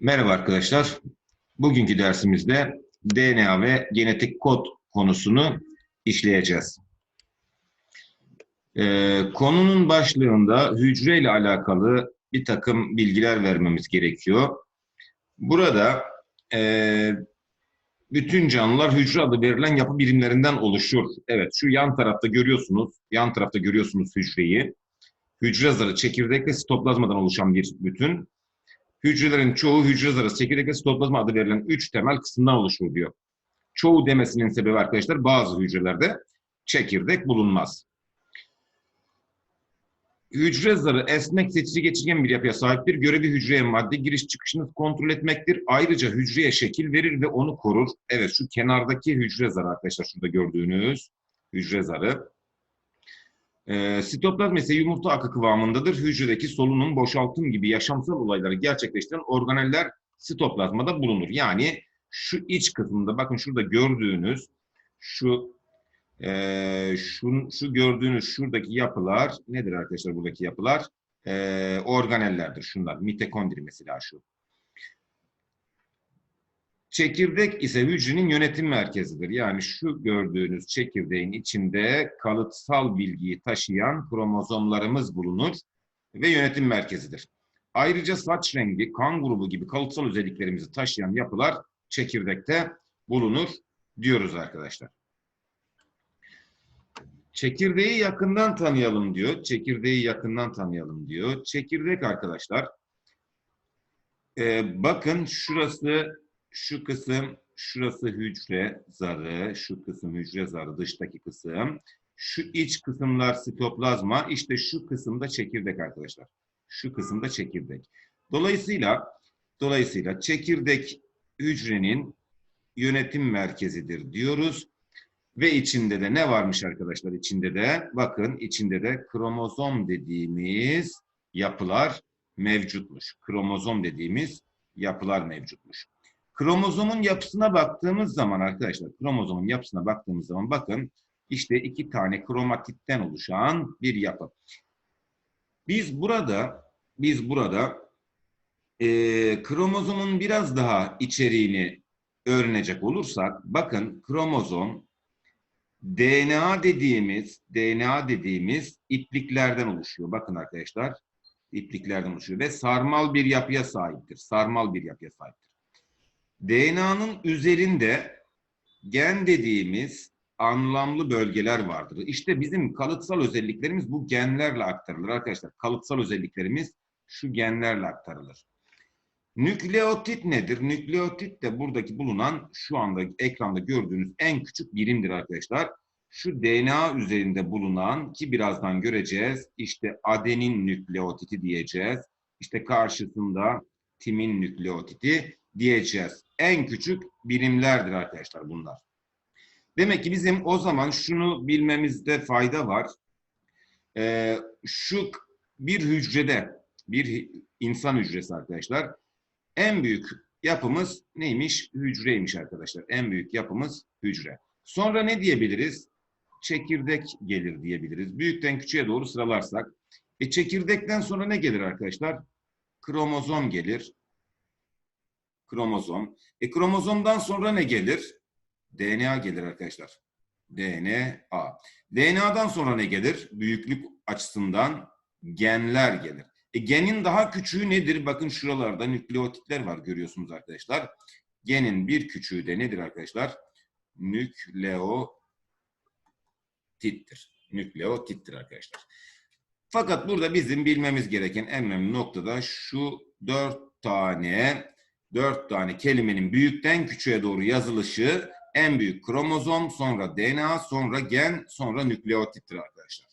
Merhaba arkadaşlar. Bugünkü dersimizde DNA ve genetik kod konusunu işleyeceğiz. Ee, konunun başlığında hücre ile alakalı bir takım bilgiler vermemiz gerekiyor. Burada e, bütün canlılar hücre adı verilen yapı birimlerinden oluşur. Evet, şu yan tarafta görüyorsunuz, yan tarafta görüyorsunuz hücreyi. Hücre zarı, çekirdek ve sitoplazmadan oluşan bir bütün. Hücrelerin çoğu hücre zarı, çekirdek ve sitoplazma adı verilen üç temel kısımdan oluşur diyor. Çoğu demesinin sebebi arkadaşlar bazı hücrelerde çekirdek bulunmaz. Hücre zarı esnek seçici geçirgen bir yapıya sahiptir. Görevi hücreye madde giriş çıkışını kontrol etmektir. Ayrıca hücreye şekil verir ve onu korur. Evet şu kenardaki hücre zarı arkadaşlar şurada gördüğünüz hücre zarı. E, sitoplazma ise yumurta akı kıvamındadır. Hücredeki solunum, boşaltım gibi yaşamsal olayları gerçekleştiren organeller sitoplazmada bulunur. Yani şu iç kısmında bakın şurada gördüğünüz şu e, şu, şu gördüğünüz şuradaki yapılar nedir arkadaşlar buradaki yapılar? E, organellerdir şunlar. Mitokondri mesela şu. Çekirdek ise hücrenin yönetim merkezidir. Yani şu gördüğünüz çekirdeğin içinde kalıtsal bilgiyi taşıyan kromozomlarımız bulunur ve yönetim merkezidir. Ayrıca saç rengi, kan grubu gibi kalıtsal özelliklerimizi taşıyan yapılar çekirdekte bulunur diyoruz arkadaşlar. Çekirdeği yakından tanıyalım diyor. Çekirdeği yakından tanıyalım diyor. Çekirdek arkadaşlar. Ee, bakın şurası şu kısım, şurası hücre zarı, şu kısım hücre zarı, dıştaki kısım. Şu iç kısımlar sitoplazma, işte şu kısımda çekirdek arkadaşlar. Şu kısımda çekirdek. Dolayısıyla, dolayısıyla çekirdek hücrenin yönetim merkezidir diyoruz. Ve içinde de ne varmış arkadaşlar? İçinde de bakın içinde de kromozom dediğimiz yapılar mevcutmuş. Kromozom dediğimiz yapılar mevcutmuş. Kromozomun yapısına baktığımız zaman arkadaşlar, kromozomun yapısına baktığımız zaman bakın işte iki tane kromatitten oluşan bir yapı. Biz burada, biz burada e, kromozomun biraz daha içeriğini öğrenecek olursak, bakın kromozom DNA dediğimiz, DNA dediğimiz ipliklerden oluşuyor. Bakın arkadaşlar, ipliklerden oluşuyor ve sarmal bir yapıya sahiptir. Sarmal bir yapıya sahiptir. DNA'nın üzerinde gen dediğimiz anlamlı bölgeler vardır. İşte bizim kalıtsal özelliklerimiz bu genlerle aktarılır arkadaşlar. Kalıtsal özelliklerimiz şu genlerle aktarılır. Nükleotit nedir? Nükleotit de buradaki bulunan şu anda ekranda gördüğünüz en küçük birimdir arkadaşlar. Şu DNA üzerinde bulunan ki birazdan göreceğiz. İşte adenin nükleotiti diyeceğiz. İşte karşısında timin nükleotiti diyeceğiz. En küçük birimlerdir arkadaşlar bunlar. Demek ki bizim o zaman şunu bilmemizde fayda var. Ee, şu bir hücrede, bir insan hücresi arkadaşlar, en büyük yapımız neymiş? Hücreymiş arkadaşlar. En büyük yapımız hücre. Sonra ne diyebiliriz? Çekirdek gelir diyebiliriz. Büyükten küçüğe doğru sıralarsak. E çekirdekten sonra ne gelir arkadaşlar? Kromozom gelir. Kromozom. E kromozomdan sonra ne gelir? DNA gelir arkadaşlar. DNA. DNA'dan sonra ne gelir? Büyüklük açısından genler gelir. E, genin daha küçüğü nedir? Bakın şuralarda nükleotitler var görüyorsunuz arkadaşlar. Genin bir küçüğü de nedir arkadaşlar? Nükleotittir. Nükleotittir arkadaşlar. Fakat burada bizim bilmemiz gereken en önemli noktada şu dört tane dört tane kelimenin büyükten küçüğe doğru yazılışı en büyük kromozom, sonra DNA, sonra gen, sonra nükleotittir arkadaşlar.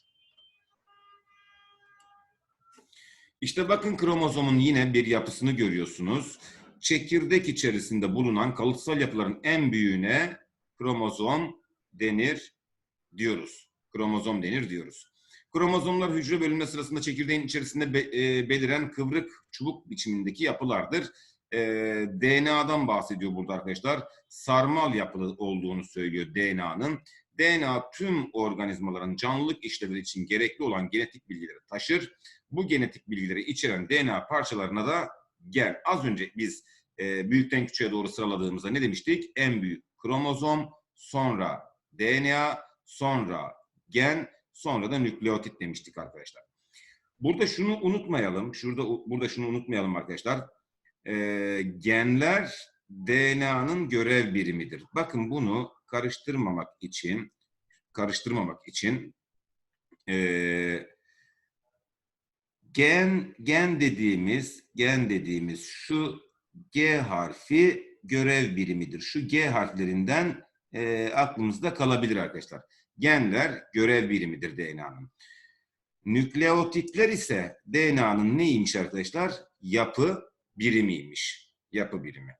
İşte bakın kromozomun yine bir yapısını görüyorsunuz. Çekirdek içerisinde bulunan kalıtsal yapıların en büyüğüne kromozom denir diyoruz. Kromozom denir diyoruz. Kromozomlar hücre bölünme sırasında çekirdeğin içerisinde be, e, beliren kıvrık çubuk biçimindeki yapılardır. E, DNA'dan bahsediyor burada arkadaşlar. Sarmal yapılı olduğunu söylüyor DNA'nın. DNA tüm organizmaların canlılık işlevleri için gerekli olan genetik bilgileri taşır. Bu genetik bilgileri içeren DNA parçalarına da gen. Az önce biz e, büyükten küçüğe doğru sıraladığımızda ne demiştik? En büyük kromozom, sonra DNA, sonra gen, sonra da nükleotit demiştik arkadaşlar. Burada şunu unutmayalım. Şurada burada şunu unutmayalım arkadaşlar. Ee, genler DNA'nın görev birimidir. Bakın bunu karıştırmamak için karıştırmamak için ee, gen gen dediğimiz gen dediğimiz şu G harfi görev birimidir. Şu G harflerinden e, aklımızda kalabilir arkadaşlar. Genler görev birimidir DNA'nın. Nükleotitler ise DNA'nın neymiş arkadaşlar? Yapı birimiymiş. Yapı birimi.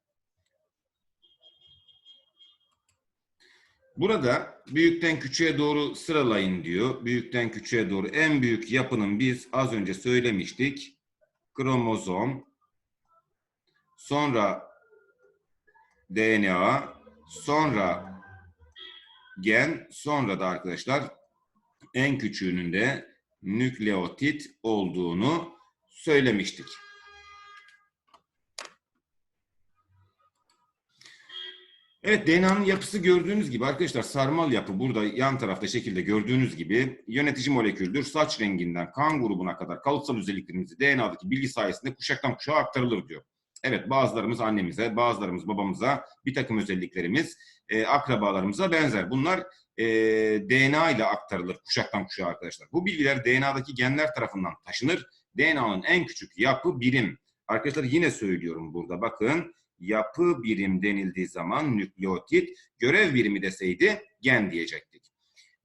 Burada büyükten küçüğe doğru sıralayın diyor. Büyükten küçüğe doğru en büyük yapının biz az önce söylemiştik. Kromozom, sonra DNA, sonra gen, sonra da arkadaşlar en küçüğünün de nükleotit olduğunu söylemiştik. Evet DNA'nın yapısı gördüğünüz gibi arkadaşlar sarmal yapı burada yan tarafta şekilde gördüğünüz gibi yönetici moleküldür. Saç renginden kan grubuna kadar kalıtsal özelliklerimizi DNA'daki bilgi sayesinde kuşaktan kuşağa aktarılır diyor. Evet bazılarımız annemize, bazılarımız babamıza bir takım özelliklerimiz e, akrabalarımıza benzer. Bunlar e, DNA ile aktarılır kuşaktan kuşağa arkadaşlar. Bu bilgiler DNA'daki genler tarafından taşınır. DNA'nın en küçük yapı birim. Arkadaşlar yine söylüyorum burada bakın yapı birim denildiği zaman nükleotit, görev birimi deseydi gen diyecektik.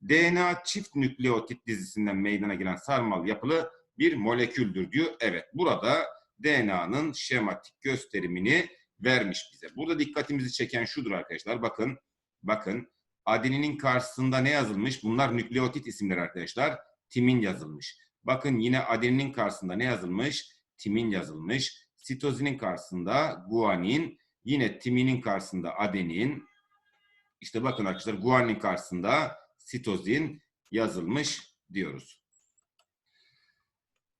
DNA çift nükleotit dizisinden meydana gelen sarmal yapılı bir moleküldür diyor. Evet burada DNA'nın şematik gösterimini vermiş bize. Burada dikkatimizi çeken şudur arkadaşlar. Bakın, bakın adeninin karşısında ne yazılmış? Bunlar nükleotit isimleri arkadaşlar. Timin yazılmış. Bakın yine adeninin karşısında ne yazılmış? Timin yazılmış. Sitozinin karşısında guanin, yine timinin karşısında adenin. İşte bakın arkadaşlar guanin karşısında sitozin yazılmış diyoruz.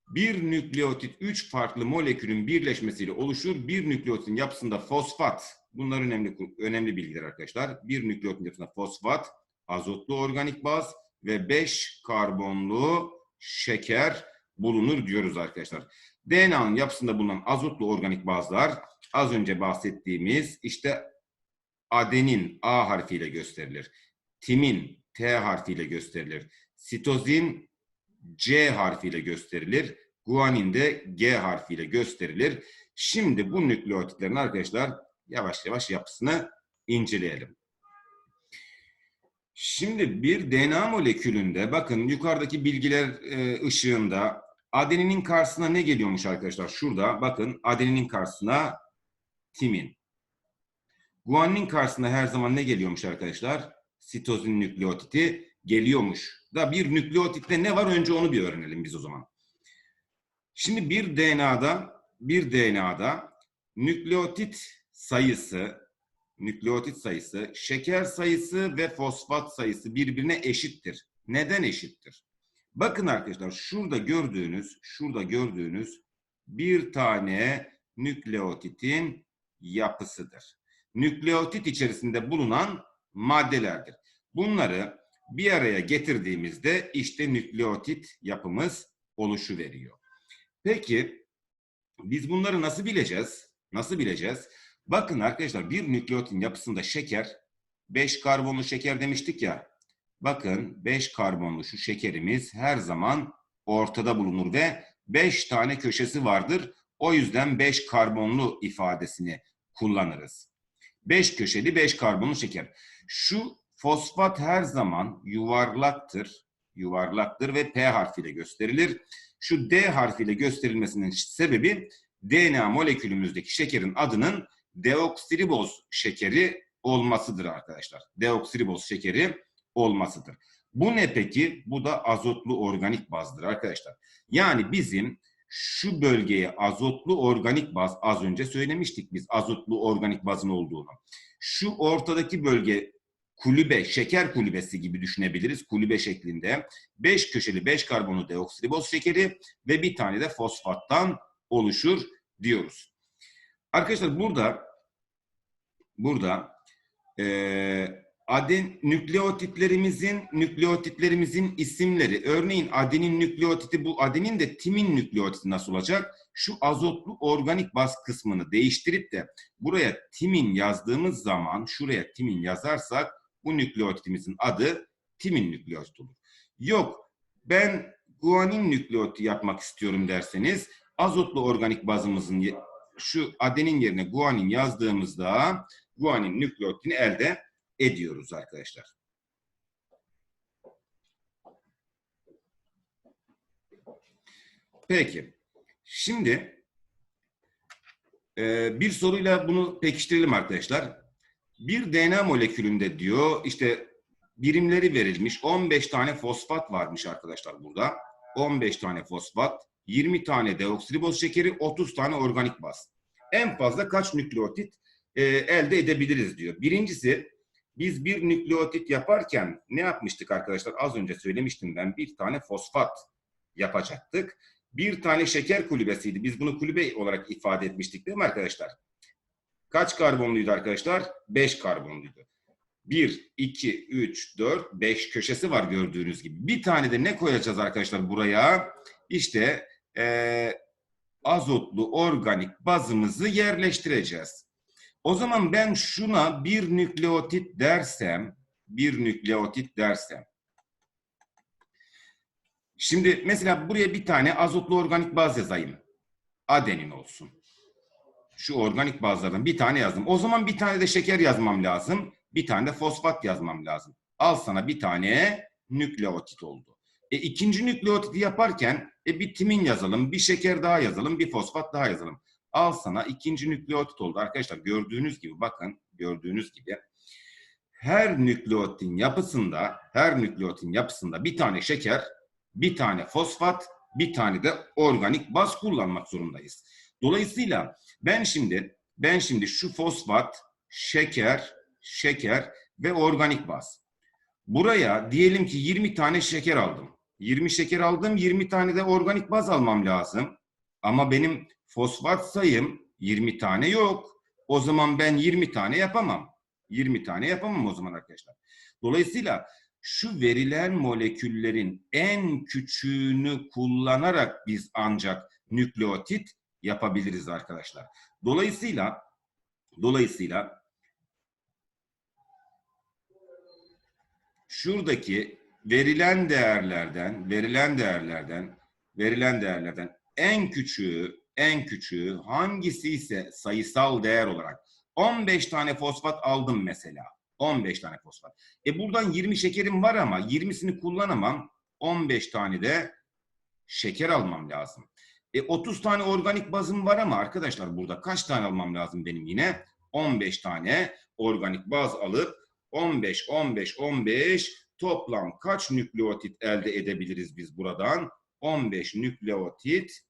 Bir nükleotit üç farklı molekülün birleşmesiyle oluşur. Bir nükleotitin yapısında fosfat, bunlar önemli önemli bilgiler arkadaşlar. Bir nükleotitin yapısında fosfat, azotlu organik baz ve 5 karbonlu şeker bulunur diyoruz arkadaşlar. DNA'nın yapısında bulunan azotlu organik bazlar az önce bahsettiğimiz işte adenin A harfiyle gösterilir. Timin T harfiyle gösterilir. Sitozin C harfiyle gösterilir. Guanin de G harfiyle gösterilir. Şimdi bu nükleotitlerin arkadaşlar yavaş yavaş yapısını inceleyelim. Şimdi bir DNA molekülünde bakın yukarıdaki bilgiler e, ışığında adeninin karşısına ne geliyormuş arkadaşlar? Şurada bakın adeninin karşısına timin. Guaninin karşısına her zaman ne geliyormuş arkadaşlar? Sitozin nükleotiti geliyormuş. Da bir nükleotitte ne var önce onu bir öğrenelim biz o zaman. Şimdi bir DNA'da bir DNA'da nükleotit sayısı nükleotit sayısı, şeker sayısı ve fosfat sayısı birbirine eşittir. Neden eşittir? Bakın arkadaşlar şurada gördüğünüz, şurada gördüğünüz bir tane nükleotitin yapısıdır. Nükleotit içerisinde bulunan maddelerdir. Bunları bir araya getirdiğimizde işte nükleotit yapımız oluşu veriyor. Peki biz bunları nasıl bileceğiz? Nasıl bileceğiz? Bakın arkadaşlar bir nükleotin yapısında şeker, 5 karbonlu şeker demiştik ya. Bakın 5 karbonlu şu şekerimiz her zaman ortada bulunur ve 5 tane köşesi vardır. O yüzden 5 karbonlu ifadesini kullanırız. 5 köşeli 5 karbonlu şeker. Şu fosfat her zaman yuvarlaktır. Yuvarlaktır ve P harfiyle gösterilir. Şu D harfiyle gösterilmesinin sebebi DNA molekülümüzdeki şekerin adının deoksiriboz şekeri olmasıdır arkadaşlar. Deoksiriboz şekeri olmasıdır. Bu ne peki? Bu da azotlu organik bazdır arkadaşlar. Yani bizim şu bölgeye azotlu organik baz az önce söylemiştik biz azotlu organik bazın olduğunu. Şu ortadaki bölge kulübe, şeker kulübesi gibi düşünebiliriz. Kulübe şeklinde. 5 köşeli 5 karbonlu deoksiriboz şekeri ve bir tane de fosfattan oluşur diyoruz. Arkadaşlar burada burada eee aden nükleotitlerimizin nükleotitlerimizin isimleri. Örneğin adenin nükleotidi bu adenin de timin nükleotidi nasıl olacak? Şu azotlu organik baz kısmını değiştirip de buraya timin yazdığımız zaman şuraya timin yazarsak bu nükleotitimizin adı timin nükleotit olur. Yok ben guanin nükleotidi yapmak istiyorum derseniz azotlu organik bazımızın şu adenin yerine guanin yazdığımızda guanin nükleotidini elde ediyoruz arkadaşlar. Peki. Şimdi e, bir soruyla bunu pekiştirelim arkadaşlar. Bir DNA molekülünde diyor işte birimleri verilmiş 15 tane fosfat varmış arkadaşlar burada. 15 tane fosfat, 20 tane deoksiriboz şekeri, 30 tane organik baz. En fazla kaç nükleotit e, elde edebiliriz diyor. Birincisi biz bir nükleotit yaparken ne yapmıştık arkadaşlar? Az önce söylemiştim ben bir tane fosfat yapacaktık. Bir tane şeker kulübesiydi. Biz bunu kulübe olarak ifade etmiştik değil mi arkadaşlar? Kaç karbonluydu arkadaşlar? 5 karbonluydu. 1, 2, 3, 4, 5 köşesi var gördüğünüz gibi. Bir tane de ne koyacağız arkadaşlar buraya? İşte eee, azotlu organik bazımızı yerleştireceğiz. O zaman ben şuna bir nükleotit dersem, bir nükleotit dersem. Şimdi mesela buraya bir tane azotlu organik baz yazayım. Adenin olsun. Şu organik bazlardan bir tane yazdım. O zaman bir tane de şeker yazmam lazım. Bir tane de fosfat yazmam lazım. Al sana bir tane nükleotit oldu. E, ikinci nükleotidi yaparken e, bir timin yazalım, bir şeker daha yazalım, bir fosfat daha yazalım. Al sana ikinci nükleotit oldu. Arkadaşlar gördüğünüz gibi bakın gördüğünüz gibi her nükleotin yapısında her nükleotin yapısında bir tane şeker, bir tane fosfat, bir tane de organik baz kullanmak zorundayız. Dolayısıyla ben şimdi ben şimdi şu fosfat, şeker, şeker ve organik baz. Buraya diyelim ki 20 tane şeker aldım. 20 şeker aldım, 20 tane de organik baz almam lazım. Ama benim fosfat sayım 20 tane yok. O zaman ben 20 tane yapamam. 20 tane yapamam o zaman arkadaşlar. Dolayısıyla şu verilen moleküllerin en küçüğünü kullanarak biz ancak nükleotit yapabiliriz arkadaşlar. Dolayısıyla dolayısıyla şuradaki verilen değerlerden, verilen değerlerden, verilen değerlerden en küçüğü, en küçüğü hangisi ise sayısal değer olarak 15 tane fosfat aldım mesela. 15 tane fosfat. E buradan 20 şekerim var ama 20'sini kullanamam. 15 tane de şeker almam lazım. E 30 tane organik bazım var ama arkadaşlar burada kaç tane almam lazım benim yine? 15 tane organik baz alıp 15, 15, 15 toplam kaç nükleotit elde edebiliriz biz buradan? 15 nükleotit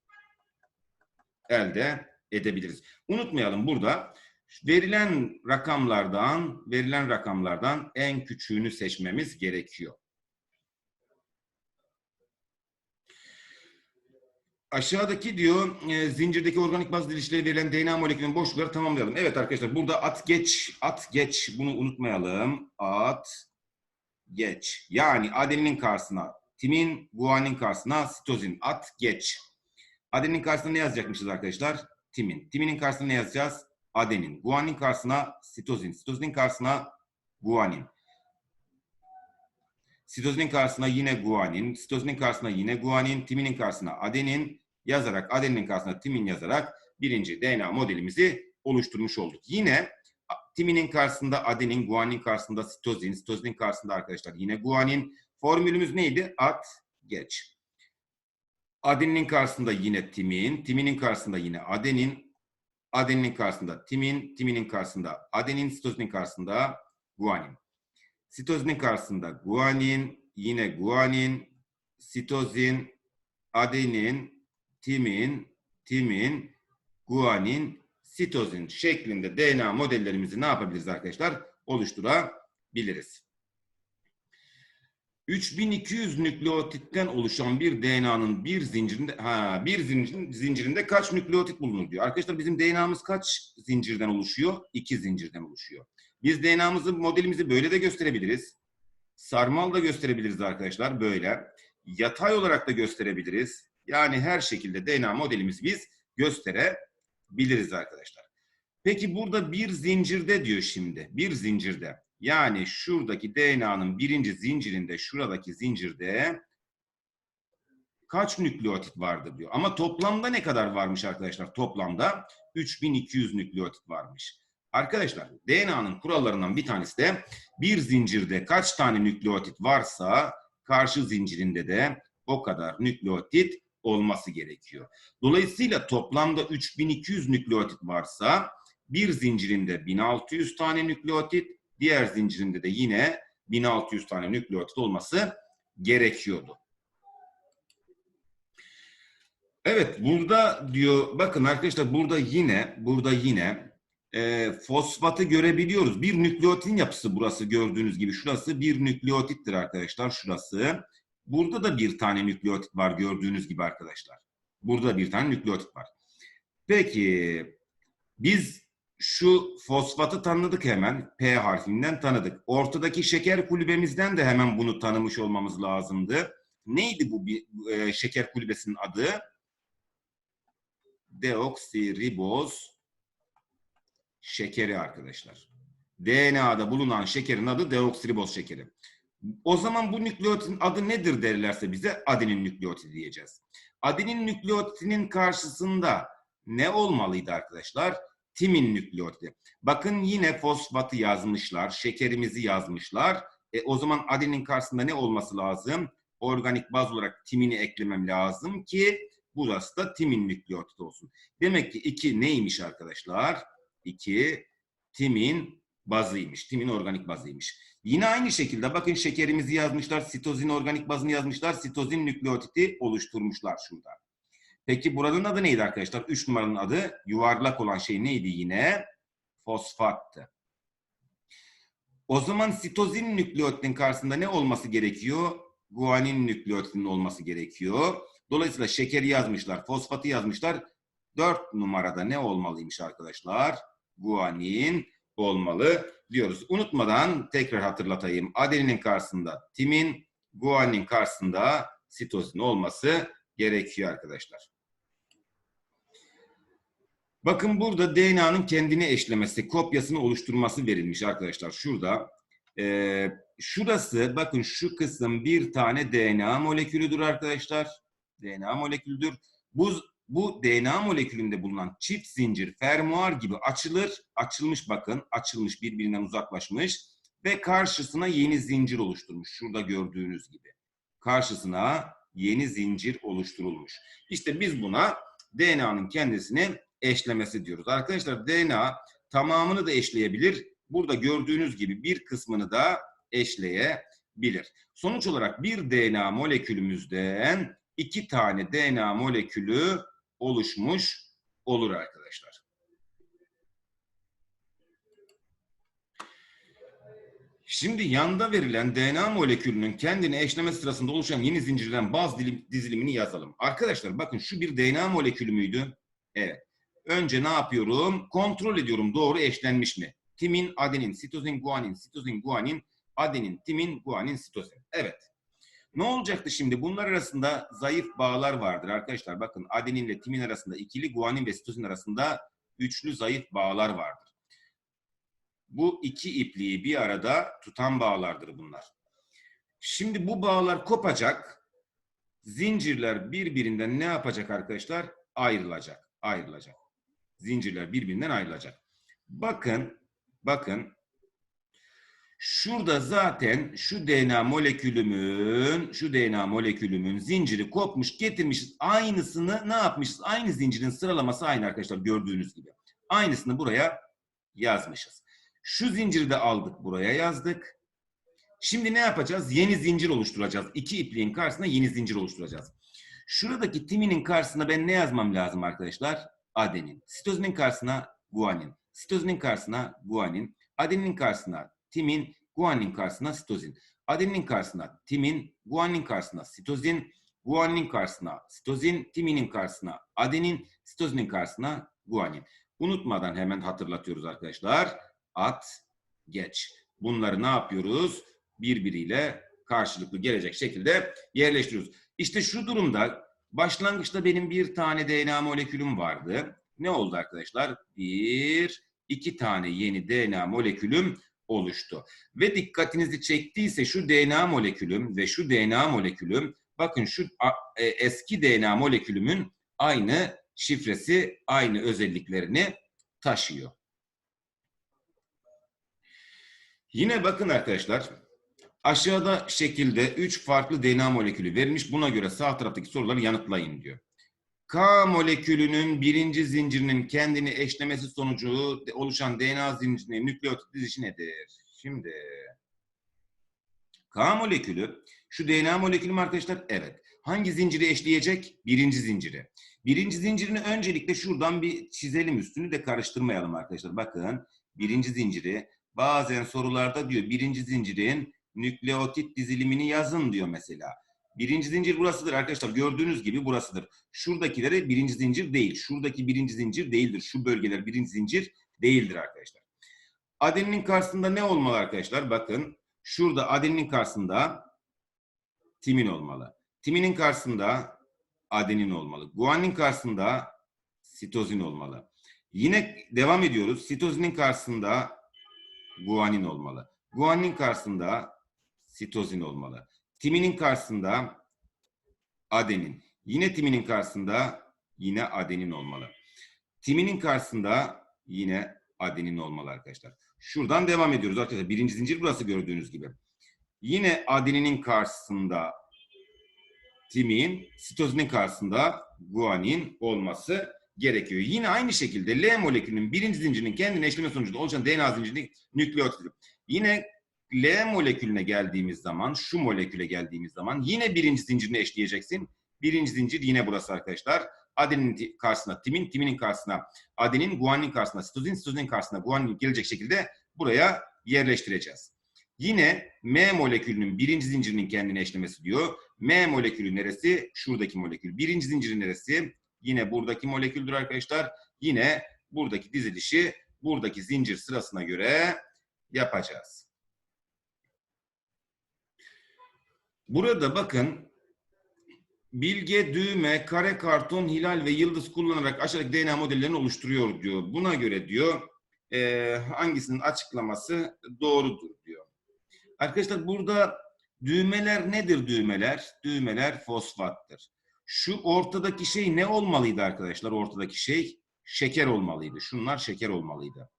elde edebiliriz. Unutmayalım burada verilen rakamlardan verilen rakamlardan en küçüğünü seçmemiz gerekiyor. Aşağıdaki diyor e, zincirdeki organik baz dilişleri verilen DNA molekülünün boşlukları tamamlayalım. Evet arkadaşlar burada at geç at geç bunu unutmayalım. At geç. Yani adeninin karşısına timin, guanin karşısına sitozin at geç. Adenin karşısına ne yazacakmışız arkadaşlar? Timin. Timinin karşısına ne yazacağız? Adenin. Guanin karşısına sitozin. Sitozinin karşısına guanin. Sitozinin karşısına yine guanin. Sitozinin karşısına yine guanin. Timinin karşısına adenin yazarak, adeninin karşısına timin yazarak birinci DNA modelimizi oluşturmuş olduk. Yine timinin karşısında adenin, guanin karşısında sitozin, sitozinin karşısında arkadaşlar yine guanin. Formülümüz neydi? At, geç. Adeninin karşısında yine timin, timinin karşısında yine adenin, adeninin karşısında timin, timinin karşısında adenin, sitozinin karşısında guanin. Sitozinin karşısında guanin, yine guanin, sitozin, adenin, timin, timin, guanin, sitozin şeklinde DNA modellerimizi ne yapabiliriz arkadaşlar? Oluşturabiliriz. 3200 nükleotitten oluşan bir DNA'nın bir zincirinde ha bir zincirin, zincirinde kaç nükleotit bulunur diyor. Arkadaşlar bizim DNA'mız kaç zincirden oluşuyor? İki zincirden oluşuyor. Biz DNA'mızı modelimizi böyle de gösterebiliriz. Sarmal da gösterebiliriz arkadaşlar böyle. Yatay olarak da gösterebiliriz. Yani her şekilde DNA modelimizi biz gösterebiliriz arkadaşlar. Peki burada bir zincirde diyor şimdi. Bir zincirde. Yani şuradaki DNA'nın birinci zincirinde, şuradaki zincirde kaç nükleotit vardır diyor. Ama toplamda ne kadar varmış arkadaşlar? Toplamda 3200 nükleotit varmış. Arkadaşlar DNA'nın kurallarından bir tanesi de bir zincirde kaç tane nükleotit varsa karşı zincirinde de o kadar nükleotit olması gerekiyor. Dolayısıyla toplamda 3200 nükleotit varsa bir zincirinde 1600 tane nükleotit, diğer zincirinde de yine 1600 tane nükleotit olması gerekiyordu. Evet burada diyor bakın arkadaşlar burada yine burada yine e, fosfatı görebiliyoruz. Bir nükleotin yapısı burası gördüğünüz gibi. Şurası bir nükleotittir arkadaşlar şurası. Burada da bir tane nükleotit var gördüğünüz gibi arkadaşlar. Burada bir tane nükleotit var. Peki biz şu fosfatı tanıdık hemen. P harfinden tanıdık. Ortadaki şeker kulübemizden de hemen bunu tanımış olmamız lazımdı. Neydi bu bir, e, şeker kulübesinin adı? Deoksiriboz şekeri arkadaşlar. DNA'da bulunan şekerin adı deoksiriboz şekeri. O zaman bu nükleotitin adı nedir derlerse bize adenin nükleotidi diyeceğiz. Adenin nükleotidinin karşısında ne olmalıydı arkadaşlar? Timin nükleotidi. Bakın yine fosfatı yazmışlar, şekerimizi yazmışlar. E, o zaman adenin karşısında ne olması lazım? Organik baz olarak timini eklemem lazım ki burası da timin nükleotidi olsun. Demek ki iki neymiş arkadaşlar? 2 timin bazıymış. Timin organik bazıymış. Yine aynı şekilde bakın şekerimizi yazmışlar. Sitozin organik bazını yazmışlar. Sitozin nükleotidi oluşturmuşlar şurada. Peki buranın adı neydi arkadaşlar? 3 numaranın adı yuvarlak olan şey neydi yine? Fosfattı. O zaman sitozin nükleotidin karşısında ne olması gerekiyor? Guanin nükleotidinin olması gerekiyor. Dolayısıyla şekeri yazmışlar, fosfatı yazmışlar. 4 numarada ne olmalıymış arkadaşlar? Guanin olmalı diyoruz. Unutmadan tekrar hatırlatayım. Adeninin karşısında timin, guanin karşısında sitozin olması gerekiyor arkadaşlar. Bakın burada DNA'nın kendini eşlemesi, kopyasını oluşturması verilmiş arkadaşlar. Şurada. Ee, şurası bakın şu kısım bir tane DNA molekülüdür arkadaşlar. DNA molekülüdür. Bu bu DNA molekülünde bulunan çift zincir fermuar gibi açılır. Açılmış bakın, açılmış birbirinden uzaklaşmış ve karşısına yeni zincir oluşturmuş. Şurada gördüğünüz gibi. Karşısına yeni zincir oluşturulmuş. İşte biz buna DNA'nın kendisini eşlemesi diyoruz. Arkadaşlar DNA tamamını da eşleyebilir. Burada gördüğünüz gibi bir kısmını da eşleyebilir. Sonuç olarak bir DNA molekülümüzden iki tane DNA molekülü oluşmuş olur arkadaşlar. Şimdi yanda verilen DNA molekülünün kendini eşleme sırasında oluşan yeni zincirden baz dizilimini yazalım. Arkadaşlar bakın şu bir DNA molekülü müydü? Evet. Önce ne yapıyorum? Kontrol ediyorum doğru eşlenmiş mi? Timin, adenin, sitozin, guanin, sitozin, guanin, adenin, timin, guanin, sitozin. Evet. Ne olacaktı şimdi? Bunlar arasında zayıf bağlar vardır arkadaşlar. Bakın adenin ile timin arasında ikili, guanin ve sitozin arasında üçlü zayıf bağlar vardır. Bu iki ipliği bir arada tutan bağlardır bunlar. Şimdi bu bağlar kopacak. Zincirler birbirinden ne yapacak arkadaşlar? Ayrılacak. Ayrılacak. Zincirler birbirinden ayrılacak. Bakın, bakın Şurada zaten şu DNA molekülümün, şu DNA molekülümün zinciri kopmuş, getirmişiz. Aynısını ne yapmışız? Aynı zincirin sıralaması aynı arkadaşlar gördüğünüz gibi. Aynısını buraya yazmışız. Şu zinciri de aldık buraya yazdık. Şimdi ne yapacağız? Yeni zincir oluşturacağız. İki ipliğin karşısına yeni zincir oluşturacağız. Şuradaki timinin karşısına ben ne yazmam lazım arkadaşlar? Adenin. Sitozinin karşısına guanin. Sitozinin karşısına guanin. Adenin karşısına timin, guanin karşısına sitozin. Adeninin karşısına timin, guanin karşısına sitozin, guanin karşısına sitozin, timinin karşısına adenin, sitozinin karşısına guanin. Unutmadan hemen hatırlatıyoruz arkadaşlar. At, geç. Bunları ne yapıyoruz? Birbiriyle karşılıklı gelecek şekilde yerleştiriyoruz. İşte şu durumda başlangıçta benim bir tane DNA molekülüm vardı. Ne oldu arkadaşlar? Bir, iki tane yeni DNA molekülüm oluştu. Ve dikkatinizi çektiyse şu DNA molekülüm ve şu DNA molekülüm bakın şu e, eski DNA molekülümün aynı şifresi, aynı özelliklerini taşıyor. Yine bakın arkadaşlar aşağıda şekilde 3 farklı DNA molekülü verilmiş. Buna göre sağ taraftaki soruları yanıtlayın diyor. K molekülünün birinci zincirinin kendini eşlemesi sonucu oluşan DNA zincirinin nükleotit dizişi nedir? Şimdi K molekülü şu DNA molekülü mü arkadaşlar? Evet. Hangi zinciri eşleyecek? Birinci zinciri. Birinci zincirini öncelikle şuradan bir çizelim üstünü de karıştırmayalım arkadaşlar. Bakın birinci zinciri bazen sorularda diyor birinci zincirin nükleotit dizilimini yazın diyor mesela. Birinci zincir burasıdır arkadaşlar. Gördüğünüz gibi burasıdır. Şuradakileri birinci zincir değil. Şuradaki birinci zincir değildir. Şu bölgeler birinci zincir değildir arkadaşlar. Adeninin karşısında ne olmalı arkadaşlar? Bakın şurada adeninin karşısında timin olmalı. Timinin karşısında adenin olmalı. Guanin karşısında sitozin olmalı. Yine devam ediyoruz. Sitozinin karşısında guanin olmalı. Guanin karşısında sitozin olmalı. Timinin karşısında adenin. Yine timinin karşısında yine adenin olmalı. Timinin karşısında yine adenin olmalı arkadaşlar. Şuradan devam ediyoruz arkadaşlar. Birinci zincir burası gördüğünüz gibi. Yine adeninin karşısında timin, sitozinin karşısında guanin olması gerekiyor. Yine aynı şekilde L molekülünün birinci zincirinin kendine eşleme sonucunda oluşan DNA zincirinin nükleotidir. Yine L molekülüne geldiğimiz zaman, şu moleküle geldiğimiz zaman yine birinci zincirini eşleyeceksin. Birinci zincir yine burası arkadaşlar. Adenin karşısına timin, timinin karşısına adenin, guanin karşısına sitozin, sitozinin karşısına guanin gelecek şekilde buraya yerleştireceğiz. Yine M molekülünün birinci zincirinin kendine eşlemesi diyor. M molekülü neresi? Şuradaki molekül. Birinci zinciri neresi? Yine buradaki moleküldür arkadaşlar. Yine buradaki dizilişi buradaki zincir sırasına göre yapacağız. Burada bakın Bilge, düğme, kare, karton, hilal ve yıldız kullanarak aşağıdaki DNA modellerini oluşturuyor diyor. Buna göre diyor e, hangisinin açıklaması doğrudur diyor. Arkadaşlar burada düğmeler nedir düğmeler? Düğmeler fosfattır. Şu ortadaki şey ne olmalıydı arkadaşlar? Ortadaki şey şeker olmalıydı. Şunlar şeker olmalıydı.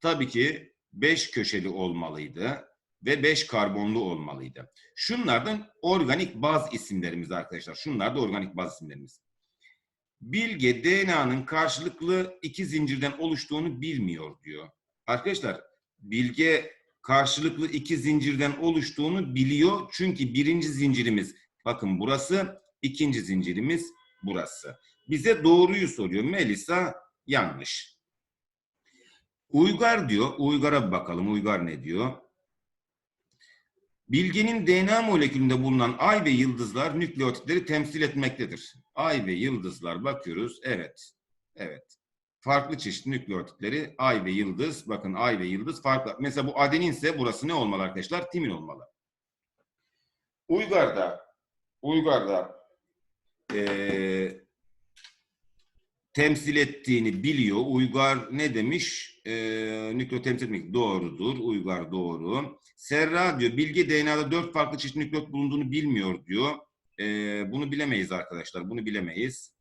Tabii ki 5 köşeli olmalıydı ve 5 karbonlu olmalıydı. Şunlardan organik baz isimlerimiz arkadaşlar. Şunlar da organik baz isimlerimiz. Bilge DNA'nın karşılıklı iki zincirden oluştuğunu bilmiyor diyor. Arkadaşlar Bilge karşılıklı iki zincirden oluştuğunu biliyor. Çünkü birinci zincirimiz bakın burası, ikinci zincirimiz burası. Bize doğruyu soruyor. Melisa yanlış. Uygar diyor. Uygar'a bakalım. Uygar ne diyor? Bilgenin DNA molekülünde bulunan ay ve yıldızlar nükleotitleri temsil etmektedir. Ay ve yıldızlar bakıyoruz. Evet. Evet. Farklı çeşit nükleotitleri ay ve yıldız. Bakın ay ve yıldız farklı. Mesela bu adenin ise burası ne olmalı arkadaşlar? Timin olmalı. Uygar'da Uygar'da eee temsil ettiğini biliyor. Uygar ne demiş? Ee, nükleot temsil etmek doğrudur. Uygar doğru. Serra diyor bilgi DNA'da dört farklı çeşit nükleot bulunduğunu bilmiyor diyor. Ee, bunu bilemeyiz arkadaşlar. Bunu bilemeyiz.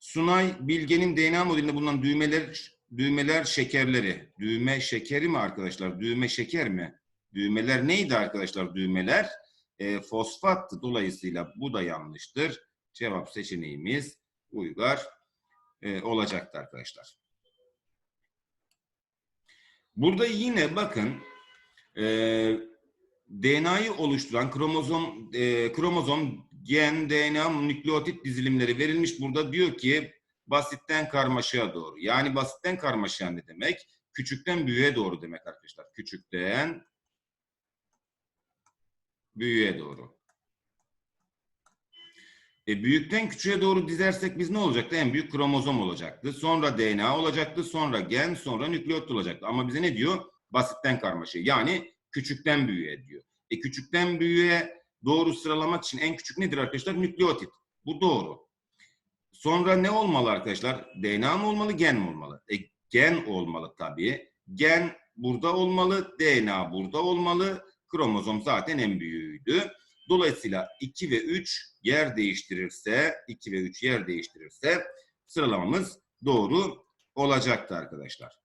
Sunay Bilge'nin DNA modelinde bulunan düğmeler düğmeler şekerleri. Düğme şekeri mi arkadaşlar? Düğme şeker mi? Düğmeler neydi arkadaşlar düğmeler? Ee, fosfattı. Dolayısıyla bu da yanlıştır. Cevap seçeneğimiz Uygar e, olacaktı arkadaşlar. Burada yine bakın e, DNA'yı oluşturan kromozom e, kromozom gen DNA nükleotit dizilimleri verilmiş. Burada diyor ki basitten karmaşaya doğru. Yani basitten karmaşaya ne demek? Küçükten büyüğe doğru demek arkadaşlar. Küçükten büyüğe doğru. E, büyükten küçüğe doğru dizersek biz ne olacaktı? En büyük kromozom olacaktı. Sonra DNA olacaktı. Sonra gen, sonra nükleot olacaktı. Ama bize ne diyor? Basitten karmaşa. Yani küçükten büyüğe diyor. E küçükten büyüğe doğru sıralamak için en küçük nedir arkadaşlar? Nükleotit. Bu doğru. Sonra ne olmalı arkadaşlar? DNA mı olmalı, gen mi olmalı? E, gen olmalı tabii. Gen burada olmalı, DNA burada olmalı. Kromozom zaten en büyüğüydü. Dolayısıyla 2 ve 3 yer değiştirirse, 2 ve 3 yer değiştirirse sıralamamız doğru olacaktı arkadaşlar.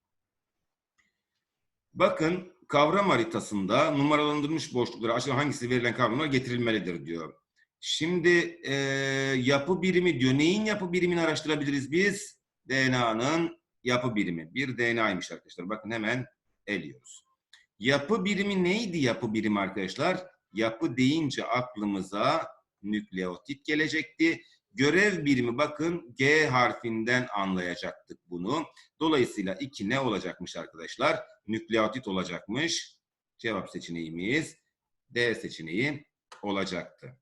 Bakın kavram haritasında numaralandırılmış boşluklara aşağı hangisi verilen kavramlar getirilmelidir diyor. Şimdi e, yapı birimi diyor. Neyin yapı birimini araştırabiliriz biz? DNA'nın yapı birimi. Bir DNA'ymış arkadaşlar. Bakın hemen eliyoruz. Yapı birimi neydi yapı birimi arkadaşlar? Yapı deyince aklımıza nükleotit gelecekti. Görev birimi bakın G harfinden anlayacaktık bunu. Dolayısıyla 2 ne olacakmış arkadaşlar? Nükleotit olacakmış. Cevap seçeneğimiz D seçeneği olacaktı.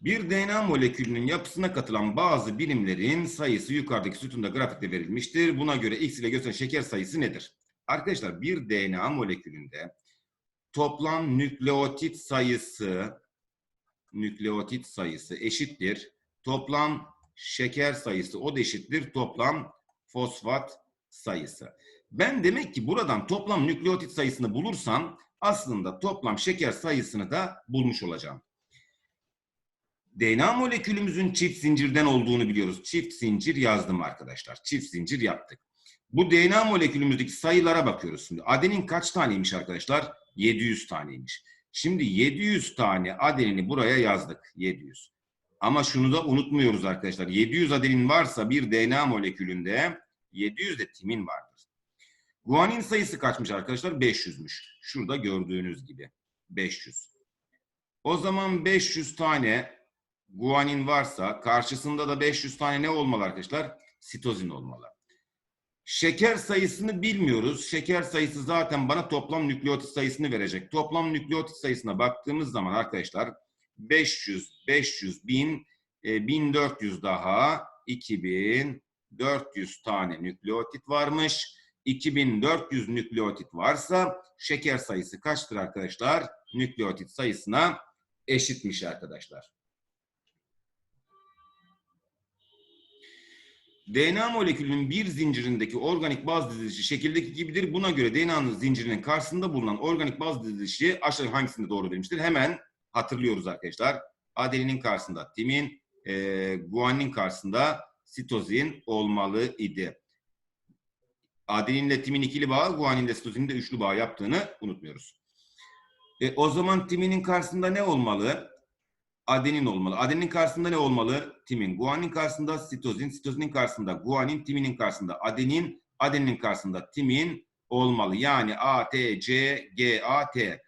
Bir DNA molekülünün yapısına katılan bazı birimlerin sayısı yukarıdaki sütunda grafikte verilmiştir. Buna göre X ile gösteren şeker sayısı nedir? Arkadaşlar bir DNA molekülünde toplam nükleotit sayısı nükleotit sayısı eşittir. Toplam şeker sayısı o da eşittir. Toplam fosfat sayısı. Ben demek ki buradan toplam nükleotit sayısını bulursam aslında toplam şeker sayısını da bulmuş olacağım. DNA molekülümüzün çift zincirden olduğunu biliyoruz. Çift zincir yazdım arkadaşlar. Çift zincir yaptık. Bu DNA molekülümüzdeki sayılara bakıyoruz şimdi. Adenin kaç taneymiş arkadaşlar? 700 taneymiş. Şimdi 700 tane adenini buraya yazdık. 700. Ama şunu da unutmuyoruz arkadaşlar. 700 adenin varsa bir DNA molekülünde 700 de timin vardır. Guanin sayısı kaçmış arkadaşlar? 500'müş. Şurada gördüğünüz gibi. 500. O zaman 500 tane guanin varsa karşısında da 500 tane ne olmalı arkadaşlar? Sitozin olmalı. Şeker sayısını bilmiyoruz. Şeker sayısı zaten bana toplam nükleotit sayısını verecek. Toplam nükleotit sayısına baktığımız zaman arkadaşlar 500, 500, 1000, 1400 daha 2400 tane nükleotit varmış. 2400 nükleotit varsa şeker sayısı kaçtır arkadaşlar? Nükleotit sayısına eşitmiş arkadaşlar. DNA molekülünün bir zincirindeki organik baz dizilişi şekildeki gibidir. Buna göre DNA'nın zincirinin karşısında bulunan organik baz dizilişi aşağı hangisinde doğru verilmiştir? Hemen hatırlıyoruz arkadaşlar. Adeninin karşısında timin, e, guanin karşısında sitozin olmalı idi. Adeninle timin ikili bağı, guaninle sitozinin de üçlü bağ yaptığını unutmuyoruz. E, o zaman timinin karşısında ne olmalı? Adenin olmalı. Adenin karşısında ne olmalı? Timin. Guanin karşısında sitozin, sitozinin karşısında guanin, timinin karşısında adenin, adenin karşısında timin olmalı. Yani A, T, C, G, A, T.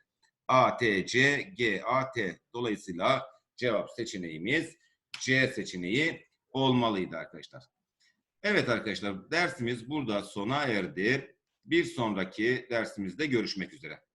A, T, C, G, A, T. Dolayısıyla cevap seçeneğimiz C seçeneği olmalıydı arkadaşlar. Evet arkadaşlar dersimiz burada sona erdi. Bir sonraki dersimizde görüşmek üzere.